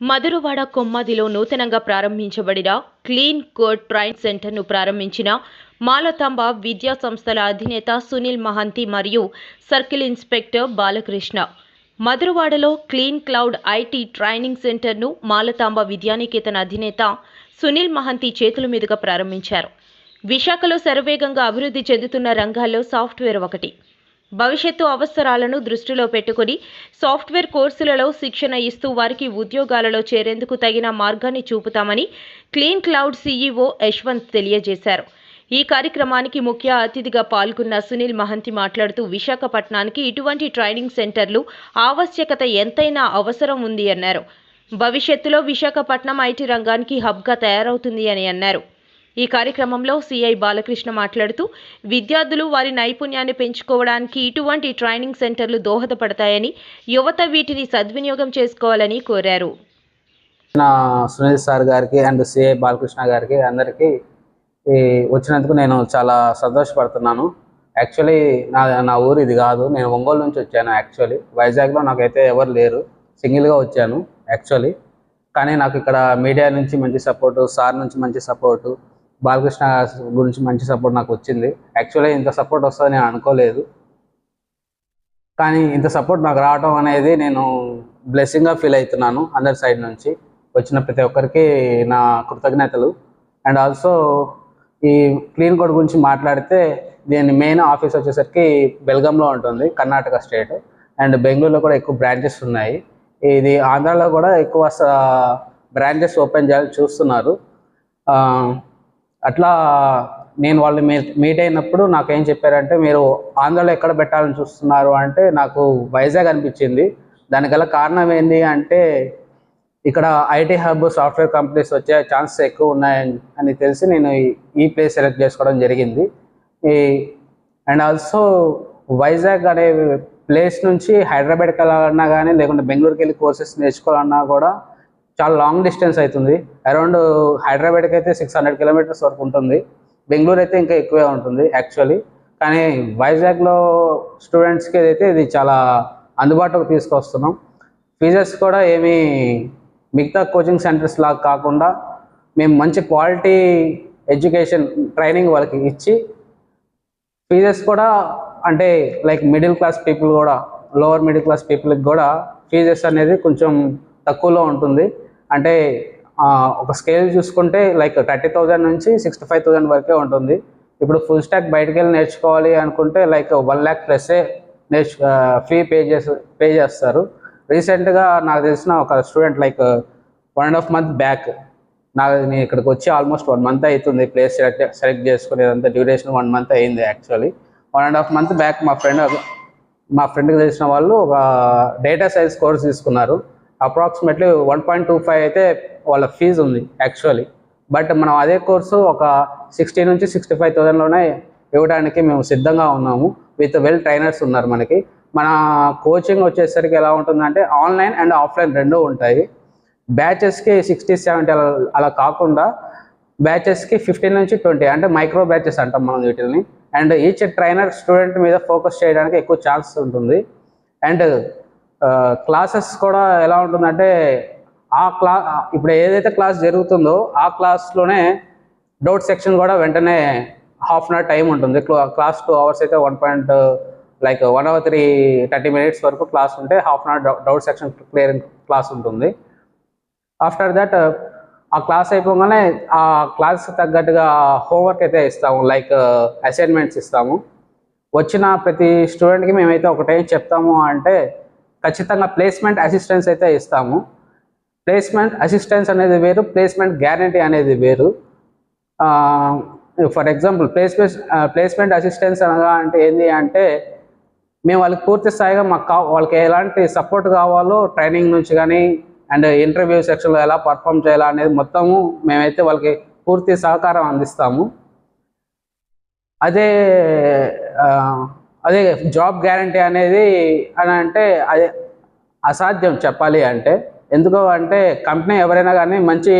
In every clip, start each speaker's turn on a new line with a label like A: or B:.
A: మధురవాడ కొమ్మాదిలో నూతనంగా ప్రారంభించబడిన clean code train సెంటర్ను ప్రారంభించిన మాలతాంబ విద్యా సంస్థల అధినేత సునీల్ మహంతి మరియు సర్కిల్ ఇన్స్పెక్టర్ బాలకృష్ణ. మధురవాడలో క్లీన్ క్లౌడ్ ఐటీ ట్రైనింగ్ సెంటర్ను మాలతాంబ విద్యానికేతన్ అధినేత సునీల్ మహంతి చేతుల మీదుగా ప్రారంభించారు. విశాఖలో శరవేగంగా అభివృద్ధి చెందుతున్న రంగాల్లో సాఫ్ట్వేర్ ఒకటి. భవిష్యత్తు అవసరాలను దృష్టిలో పెట్టుకుని సాఫ్ట్వేర్ కోర్సులలో శిక్షణ ఇస్తూ వారికి ఉద్యోగాలలో చేరేందుకు తగిన మార్గాన్ని చూపుతామని క్లీన్ క్లౌడ్ సీఈఓ యశ్వంత్ తెలియజేశారు. ఈ కార్యక్రమానికి ముఖ్య అతిథిగా పాల్గొన్న సునీల్ మహంతి మాట్లాడుతూ విశాఖపట్నానికి ఇటువంటి ట్రైనింగ్ సెంటర్లు ఆవశ్యకత ఎంతైనా అవసరం ఉంది అన్నారు. భవిష్యత్తులో విశాఖపట్నం ఐటీ రంగానికి హబ్గా తయారవుతుంది అని అన్నారు. ఈ కార్యక్రమంలో సిఐ బాలకృష్ణ మాట్లాడుతూ విద్యార్థులు వారి నైపుణ్యాన్ని పెంచుకోవడానికి ఇటువంటి ట్రైనింగ్ సెంటర్లు దోహదపడతాయని యువత వీటిని సద్వినియోగం చేసుకోవాలని కోరారు.
B: నా సునీల్ సార్ గారికి అండ్ సిఐ బాలకృష్ణ గారికి అందరికీ ఈ వచ్చినందుకు నేను చాలా సంతోషపడుతున్నాను. యాక్చువల్లీ నా నా ఊరు ఇది కాదు. నేను ఒంగోలు నుంచి వచ్చాను యాక్చువల్లీ. వైజాగ్లో నాకైతే ఎవరు లేరు. సింగిల్గా వచ్చాను యాక్చువల్లీ. కానీ నాకు ఇక్కడ మీడియా నుంచి మంచి సపోర్టు సార్ నుంచి మంచి సపోర్టు బాలకృష్ణ గురించి మంచి సపోర్ట్ నాకు వచ్చింది. యాక్చువల్లీ ఇంత సపోర్ట్ వస్తుందని నేను అనుకోలేదు. కానీ ఇంత సపోర్ట్ నాకు రావడం అనేది నేను బ్లెస్సింగ్గా ఫీల్ అవుతున్నాను అందరి సైడ్ నుంచి. వచ్చిన ప్రతి ఒక్కరికి నా కృతజ్ఞతలు. అండ్ ఆల్సో ఈ క్లీన్ కోడ్ గురించి మాట్లాడితే దీని మెయిన్ ఆఫీస్ వచ్చేసరికి బెల్గాంలో ఉంటుంది కర్ణాటక స్టేట్ అండ్ బెంగళూరులో కూడా ఎక్కువ బ్రాంచెస్ ఉన్నాయి. ఇది ఆంధ్రాలో కూడా ఎక్కువ బ్రాంచెస్ ఓపెన్ చేయాలని చూస్తున్నారు. అట్లా నేను వాళ్ళు మీ మీట్ అయినప్పుడు నాకు ఏం చెప్పారంటే మీరు ఆంధ్రాలో ఎక్కడ పెట్టాలని చూస్తున్నారు అంటే నాకు వైజాగ్ అనిపించింది. దానికి కారణం ఏంటి అంటే ఇక్కడ ఐటీ హబ్ సాఫ్ట్వేర్ కంపెనీస్ వచ్చే ఛాన్సెస్ ఎక్కువ ఉన్నాయని అని తెలిసి నేను ఈ- ఈ ప్లేస్ సెలెక్ట్ చేసుకోవడం జరిగింది. ఈ అండ్ ఆల్సో వైజాగ్ అనే ప్లేస్ నుంచి హైదరాబాద్కి వెళ్ళాలన్నా కానీ లేకుంటే బెంగళూరుకి వెళ్ళి కోర్సెస్ నేర్చుకోవాలన్నా కూడా చాలా లాంగ్ డిస్టెన్స్ అవుతుంది. అరౌండ్ హైదరాబాద్కి అయితే సిక్స్ హండ్రెడ్ కిలోమీటర్స్ వరకు ఉంటుంది. బెంగళూరు అయితే ఇంకా ఎక్కువే ఉంటుంది యాక్చువల్లీ కానీ వైజాగ్లో స్టూడెంట్స్కి అయితే ఇది చాలా అందుబాటులోకి తీసుకొస్తున్నాం. ఫీజెస్ కూడా ఏమీ మిగతా కోచింగ్ సెంటర్స్ లాగా కాకుండా మేము మంచి క్వాలిటీ ఎడ్యుకేషన్ ట్రైనింగ్ వాళ్ళకి ఇచ్చి ఫీజెస్ కూడా అంటే లైక్ మిడిల్ క్లాస్ పీపుల్ కూడా లోవర్ మిడిల్ క్లాస్ పీపుల్కి కూడా ఫీజెస్ అనేది కొంచెం తక్కువలో ఉంటుంది. అంటే ఒక స్కేల్ చూసుకుంటే లైక్ థర్టీ థౌజండ్ నుంచి సిక్స్టీ ఫైవ్ థౌజండ్ వరకే ఉంటుంది. ఇప్పుడు ఫుల్ స్టాక్ బయటకు వెళ్ళి నేర్చుకోవాలి అనుకుంటే లైక్ వన్ ల్యాక్ ప్లస్సే నేర్చు ఫీ పే చేసి పే చేస్తారు. రీసెంట్గా నాకు తెలిసిన ఒక student like one and half month back నాకు నేను ఇక్కడికి వచ్చి ఆల్మోస్ట్ వన్ మంత్ అవుతుంది ప్లేస్ సెలెక్ట్ సెలెక్ట్ చేసుకునేదంతా డ్యూరేషన్ వన్ మంత్ అయింది actually. One and half month back మా ఫ్రెండ్ మా ఫ్రెండ్కి తెలిసిన వాళ్ళు ఒక డేటా సైన్స్ కోర్స్ తీసుకున్నారు. Approximately one point two five అయితే వాళ్ళ ఫీజు ఉంది యాక్చువల్లీ బట్ మనం అదే కోర్సు ఒక సిక్స్టీ నుంచి సిక్స్టీ ఫైవ్ థౌజండ్లోనే ఇవ్వడానికి మేము సిద్ధంగా ఉన్నాము. విత్ వెల్ ట్రైనర్స్ ఉన్నారు మనకి. మన కోచింగ్ వచ్చేసరికి ఎలా ఉంటుందంటే ఆన్లైన్ అండ్ ఆఫ్లైన్ రెండూ ఉంటాయి. బ్యాచెస్కి సిక్స్టీ సెవెంటీ అలా అలా కాకుండా బ్యాచెస్కి ఫిఫ్టీన్ నుంచి ట్వంటీ అంటే మైక్రో బ్యాచెస్ అంటాం మనం వీటిని అండ్ ఈచ్ ట్రైనర్ స్టూడెంట్ మీద ఫోకస్ చేయడానికి ఎక్కువ ఛాన్స్ ఉంటుంది. అండ్ క్లాసెస్ కూడా ఎలా ఉంటుందంటే ఆ క్లా ఇప్పుడు ఏదైతే క్లాస్ జరుగుతుందో ఆ క్లాస్లోనే డౌట్ సెక్షన్ కూడా వెంటనే హాఫ్ అన్ అవర్ టైం ఉంటుంది. క్లాస్ టూ అవర్స్ అయితే one point like one hour three thirty minutes వరకు క్లాస్ ఉంటే half an hour doubt section clearing class ఉంటుంది. ఆఫ్టర్ దట్ ఆ క్లాస్ అయిపోగానే ఆ క్లాస్ తగ్గట్టుగా హోంవర్క్ అయితే ఇస్తాము. లైక్ అసైన్మెంట్స్ ఇస్తాము. వచ్చిన ప్రతి స్టూడెంట్కి మేమైతే ఒకటేం చెప్తాము అంటే ఖచ్చితంగా ప్లేస్మెంట్ అసిస్టెన్స్ అయితే ఇస్తాము. ప్లేస్మెంట్ అసిస్టెన్స్ అనేది వేరు ప్లేస్మెంట్ గ్యారంటీ అనేది వేరు. For example placement placement assistance అనగా అంటే ఏంటి అంటే మేము వాళ్ళకి పూర్తి స్థాయిగా మాకు కా వాళ్ళకి ఎలాంటి సపోర్ట్ కావాలో ట్రైనింగ్ నుంచి కానీ అండ్ ఇంటర్వ్యూ సెక్షన్లో ఎలా పర్ఫామ్ చేయాలా అనేది మొత్తము మేమైతే వాళ్ళకి పూర్తి సహకారం అందిస్తాము. అదే అదే జాబ్ గ్యారంటీ అనేది అని అంటే అదే అసాధ్యం చెప్పాలి అంటే. ఎందుకు అంటే కంపెనీ ఎవరైనా కానీ మంచి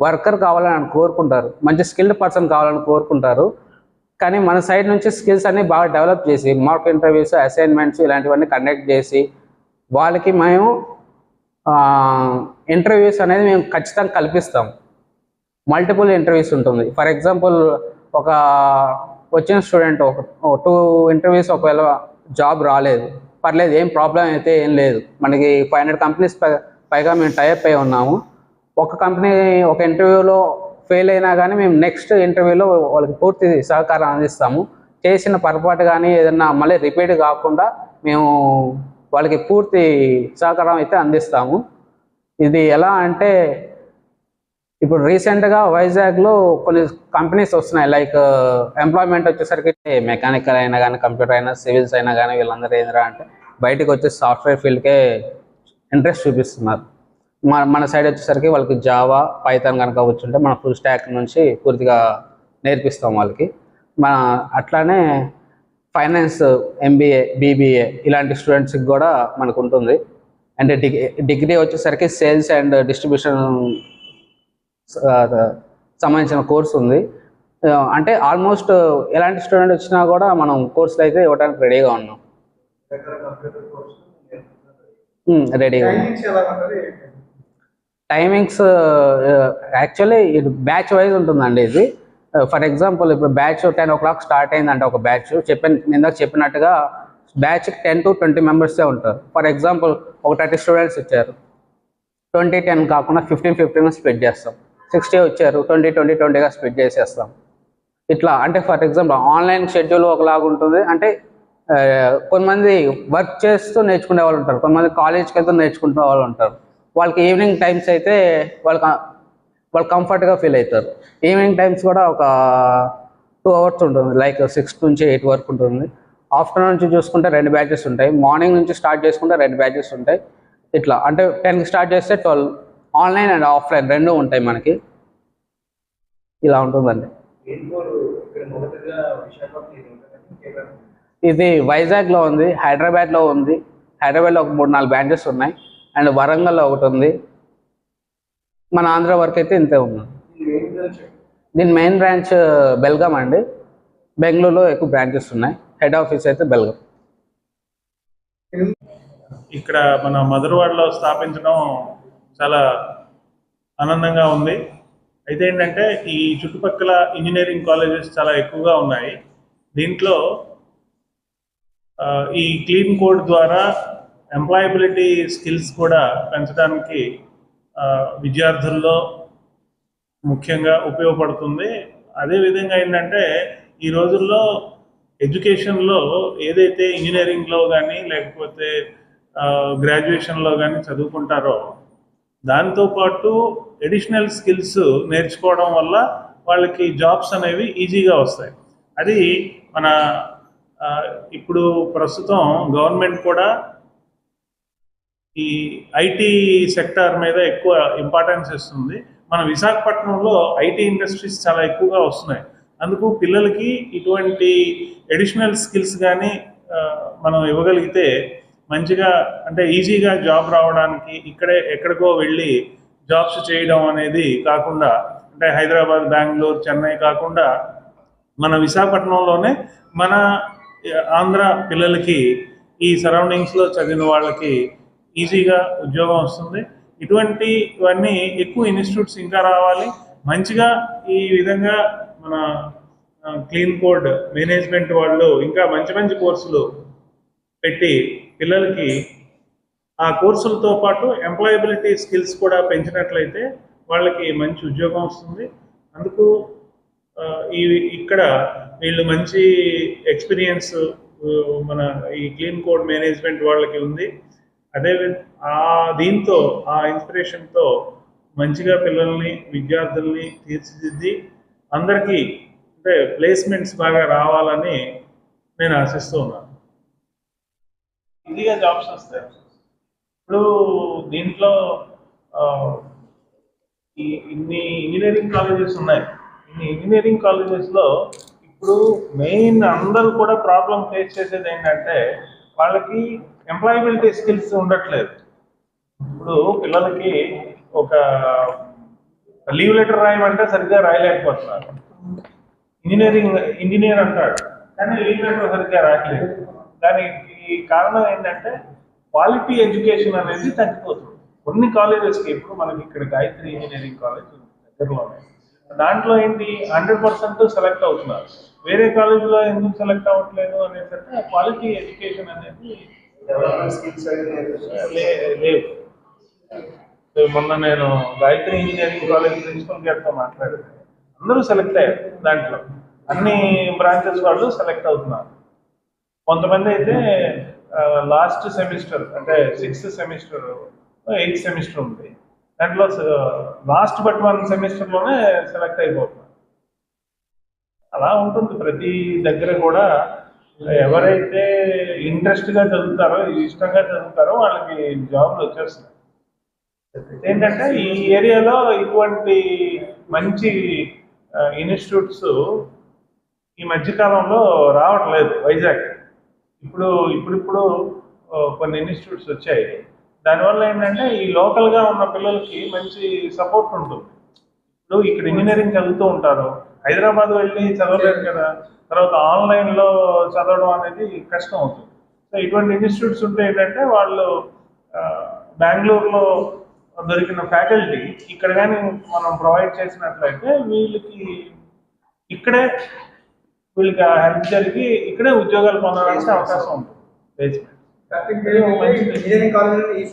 B: వర్కర్ కావాలని కోరుకుంటారు. మంచి స్కిల్డ్ పర్సన్ కావాలని కోరుకుంటారు. కానీ మన సైడ్ నుంచి స్కిల్స్ అన్ని బాగా డెవలప్ చేసి మార్క్ ఇంటర్వ్యూస్ అసైన్మెంట్స్ ఇలాంటివన్నీ కండక్ట్ చేసి వాళ్ళకి మేము ఇంటర్వ్యూస్ అనేది మేము ఖచ్చితంగా కల్పిస్తాం. మల్టిపుల్ ఇంటర్వ్యూస్ ఉంటుంది. ఫర్ ఎగ్జాంపుల్ ఒక వచ్చిన స్టూడెంట్ ఒక టూ ఇంటర్వ్యూస్ ఒకవేళ జాబ్ రాలేదు. పర్లేదు ఏం ప్రాబ్లం అయితే ఏం లేదు. మనకి ఫైవ్ హండ్రెడ్ కంపెనీస్ పైగా మేము టైప్ అయి ఉన్నాము. ఒక కంపెనీ ఒక ఇంటర్వ్యూలో ఫెయిల్ అయినా కానీ మేము నెక్స్ట్ ఇంటర్వ్యూలో వాళ్ళకి పూర్తి సహకారం అందిస్తాము. చేసిన పొరపాటు కానీ ఏదన్నా మళ్ళీ రిపీట్ కాకుండా మేము వాళ్ళకి పూర్తి సహకారం అయితే అందిస్తాము. ఇది ఎలా అంటే ఇప్పుడు రీసెంట్గా వైజాగ్లో కొన్ని కంపెనీస్ వస్తున్నాయి లైక్ ఎంప్లాయ్మెంట్ uh, వచ్చేసరికి మెకానికల్ అయినా కానీ కంప్యూటర్ అయినా సివిల్స్ అయినా కానీ వీళ్ళందరూ ఏంద్రా అంటే బయటకు వచ్చి సాఫ్ట్వేర్ ఫీల్డ్కే ఇంట్రెస్ట్ చూపిస్తున్నారు. మన మన సైడ్ వచ్చేసరికి వాళ్ళకి జావా పైథాన్ కనుక వచ్చుంటే మన ఫుల్ స్టాక్ నుంచి పూర్తిగా నేర్పిస్తాం వాళ్ళకి. మన అట్లానే ఫైనాన్స్ ఎంబీఏ బీబీఏ ఇలాంటి స్టూడెంట్స్కి కూడా మనకు ఉంటుంది. అంటే డిగ్రీ డిగ్రీ వచ్చేసరికి సేల్స్ అండ్ డిస్ట్రిబ్యూషన్ సంబంధించిన కోర్స్ ఉంది. అంటే ఆల్మోస్ట్ ఎలాంటి స్టూడెంట్ వచ్చినా కూడా మనం కోర్సులు అయితే ఇవ్వడానికి రెడీగా ఉన్నాం. రెడీగా ఉన్నాం.
C: టైమింగ్స్
B: యాక్చువల్లీ ఇది బ్యాచ్ వైజ్ ఉంటుందండి ఇది. ఫర్ ఎగ్జాంపుల్ ఇప్పుడు batch ten o'clock start అయిందంటే ఒక బ్యాచ్. చెప్పిన ఇందాక చెప్పినట్టుగా బ్యాచ్ టెన్ టు ట్వంటీ మెంబర్సే ఉంటారు. ఫర్ ఎగ్జాంపుల్ ఒక థర్టీ స్టూడెంట్స్ వచ్చారు. ట్వంటీ టెన్ కాకుండా ఫిఫ్టీన్ ఫిఫ్టీన్ స్ప్లిట్ చేస్తాం. సిక్స్టీ వచ్చారు ట్వంటీ ట్వంటీ ట్వంటీగా స్ప్లిట్ చేసేస్తాం. ఇట్లా అంటే ఫర్ ఎగ్జాంపుల్ ఆన్లైన్ షెడ్యూల్ ఒకలాగా ఉంటుంది. అంటే కొంతమంది వర్క్ చేస్తూ నేర్చుకునే వాళ్ళు ఉంటారు. కొంతమంది కాలేజ్కి వెళ్తూ నేర్చుకునే వాళ్ళు ఉంటారు. వాళ్ళకి ఈవినింగ్ టైమ్స్ అయితే వాళ్ళకి వాళ్ళు కంఫర్ట్గా ఫీల్ అవుతారు. ఈవినింగ్ టైమ్స్ కూడా ఒక టూ అవర్స్ ఉంటుంది. లైక్ సిక్స్ నుంచి ఎయిట్ వరకు ఉంటుంది. ఆఫ్టర్నూన్ నుంచి చూసుకుంటే రెండు బ్యాచెస్ ఉంటాయి. మార్నింగ్ నుంచి స్టార్ట్ చేసుకుంటే రెండు బ్యాచెస్ ఉంటాయి. ఇట్లా అంటే టెన్కి స్టార్ట్ చేస్తే ట్వెల్వ్ ఆన్లైన్ అండ్ ఆఫ్లైన్ రెండు ఉంటాయి మనకి. ఇలా ఉంటుందండి.
C: ఇది
B: వైజాగ్లో ఉంది హైదరాబాద్లో ఉంది హైదరాబాద్లో ఒక మూడు నాలుగు బ్రాంచెస్ ఉన్నాయి అండ్ వరంగల్లో ఒకటి ఉంది. మన ఆంధ్ర వరకు అయితే ఇంతే ఉంది. దీని మెయిన్ బ్రాంచ్ బెల్గాం అండి. బెంగళూరులో ఎక్కువ బ్రాంచెస్ ఉన్నాయి. హెడ్ ఆఫీస్ అయితే బెల్గాం.
D: ఇక్కడ మన మధురవాడలో స్థాపించడం చాలా ఆనందంగా ఉంది. అయితే ఏంటంటే ఈ చుట్టుపక్కల ఇంజనీరింగ్ కాలేజెస్ చాలా ఎక్కువగా ఉన్నాయి. దీంట్లో ఈ క్లీన్ కోడ్ ద్వారా ఎంప్లాయబిలిటీ స్కిల్స్ కూడా పెంచడానికి విద్యార్థుల్లో ముఖ్యంగా ఉపయోగపడుతుంది. అదేవిధంగా ఏంటంటే ఈ రోజుల్లో ఎడ్యుకేషన్లో ఏదైతే ఇంజనీరింగ్లో కానీ లేకపోతే గ్రాడ్యుయేషన్లో కానీ చదువుకుంటారో దాంతోపాటు ఎడిషనల్ స్కిల్స్ నేర్చుకోవడం వల్ల వాళ్ళకి జాబ్స్ అనేవి ఈజీగా వస్తాయి. అది మన ఇప్పుడు ప్రస్తుతం గవర్నమెంట్ కూడా ఈ ఐటీ సెక్టార్ మీద ఎక్కువ ఇంపార్టెన్స్ ఇస్తుంది. మన విశాఖపట్నంలో ఐటీ ఇండస్ట్రీస్ చాలా ఎక్కువగా వస్తున్నాయి. అందుకు పిల్లలకి ఇటువంటి ఎడిషనల్ స్కిల్స్ కానీ మనం ఇవ్వగలిగితే మంచిగా అంటే ఈజీగా జాబ్ రావడానికి ఇక్కడే ఎక్కడికో వెళ్ళి జాబ్స్ చేయడం అనేది కాకుండా అంటే హైదరాబాద్ బెంగళూరు చెన్నై కాకుండా మన విశాఖపట్నంలోనే మన ఆంధ్ర పిల్లలకి ఈ సరౌండింగ్స్లో చదివిన వాళ్ళకి ఈజీగా ఉద్యోగం వస్తుంది. ఇటువంటివన్నీ ఎక్కువ ఇన్స్టిట్యూట్స్ ఇంకా రావాలి. మంచిగా ఈ విధంగా మన క్లీన్ కోడ్ మేనేజ్మెంట్ వాళ్ళు ఇంకా మంచి మంచి కోర్సులు పెట్టి పిల్లలకి ఆ కోర్సులతో పాటు ఎంప్లాయబిలిటీ స్కిల్స్ కూడా పెంచినట్లయితే వాళ్ళకి మంచి ఉద్యోగం వస్తుంది. అందుకు ఈ ఇక్కడ వీళ్ళు మంచి ఎక్స్పీరియన్స్ మన ఈ క్లీన్ కోడ్ మేనేజ్మెంట్ వాళ్ళకి ఉంది. అదే ఆ దీంతో ఆ ఇన్స్పిరేషన్తో మంచిగా పిల్లల్ని విద్యార్థుల్ని తీర్చిదిద్ది అందరికీ అంటే ప్లేస్మెంట్స్ బాగా రావాలని నేను ఆశిస్తూ ఉన్నాను. ఈజీగా జాబ్స్ వస్తాయి. ఇప్పుడు దీంట్లో ఈ ఇన్ని ఇంజనీరింగ్ కాలేజెస్ ఉన్నాయి. ఇన్ని ఇంజనీరింగ్ కాలేజెస్లో ఇప్పుడు మెయిన్ అందరూ కూడా ప్రాబ్లం ఫేస్ చేసేది ఏంటంటే వాళ్ళకి ఎంప్లాయబిలిటీ స్కిల్స్ ఉండట్లేదు. ఇప్పుడు పిల్లలకి ఒక లీవ్ లెటర్ రాయమంటే సరిగ్గా రాయలేకపోతున్నారు. ఇంజనీరింగ్ ఇంజనీర్ అంటాడు. కానీ లీవ్ లెటర్ సరిగ్గా రాయలేదు దానికి ఈ కారణం ఏంటంటే క్వాలిటీ ఎడ్యుకేషన్ అనేది తగ్గిపోతుంది. కొన్ని కాలేజెస్కి ఇప్పుడు మనకి ఇక్కడ గాయత్రి ఇంజనీరింగ్ కాలేజ్ దగ్గరలోనే దాంట్లో ఏంటి హండ్రెడ్ పర్సెంట్ సెలెక్ట్ అవుతున్నారు. వేరే కాలేజీలో ఎందుకు సెలెక్ట్ అవ్వట్లేదు అనేసరికి క్వాలిటీ ఎడ్యుకేషన్ అనేది లేవు మొన్న నేను గాయత్రి ఇంజనీరింగ్ కాలేజ్ ప్రిన్సిపల్ గారితో మాట్లాడాను అందరూ సెలెక్ట్ అయ్యారు దాంట్లో. అన్ని బ్రాంచెస్ వాళ్ళు సెలెక్ట్ అవుతున్నారు. కొంతమంది అయితే లాస్ట్ సెమిస్టర్ అంటే సిక్స్త్ సెమిస్టర్ ఎయిత్ సెమిస్టర్ ఉంది. దాంట్లో లాస్ట్ బట్ వన్ సెమిస్టర్లోనే సెలెక్ట్ అయిపోతున్నారు. అలా ఉంటుంది. ప్రతి దగ్గర కూడా ఎవరైతే ఇంట్రెస్ట్గా చదువుతారో ఇష్టంగా చదువుతారో వాళ్ళకి జాబ్లు వచ్చేస్తున్నాయి. ఏంటంటే ఈ ఏరియాలో ఇటువంటి మంచి ఇన్స్టిట్యూట్స్ ఈ మధ్యకాలంలో రావట్లేదు వైజాగ్. ఇప్పుడు ఇప్పుడిప్పుడు కొన్ని ఇన్స్టిట్యూట్స్ వచ్చాయి. దానివల్ల ఏంటంటే ఈ లోకల్గా ఉన్న పిల్లలకి మంచి సపోర్ట్ ఉంటుంది. ఇప్పుడు ఇక్కడ ఇంజనీరింగ్ చదువుతూ ఉంటారు. హైదరాబాద్ వెళ్ళి చదవలేరు కదా. తర్వాత ఆన్లైన్లో చదవడం అనేది కష్టం అవుతుంది. సో ఇటువంటి ఇన్స్టిట్యూట్స్ ఉంటే ఏంటంటే వాళ్ళు బెంగళూరులో దొరికిన ఫ్యాకల్టీ ఇక్కడ కానీ మనం ప్రొవైడ్ చేసినట్లయితే వీళ్ళకి ఇక్కడే వీళ్ళకి హెల్ప్ జరిగి ఇక్కడే ఉద్యోగాలు పొందడానికి అవకాశం
C: కాలేజ్ ఈ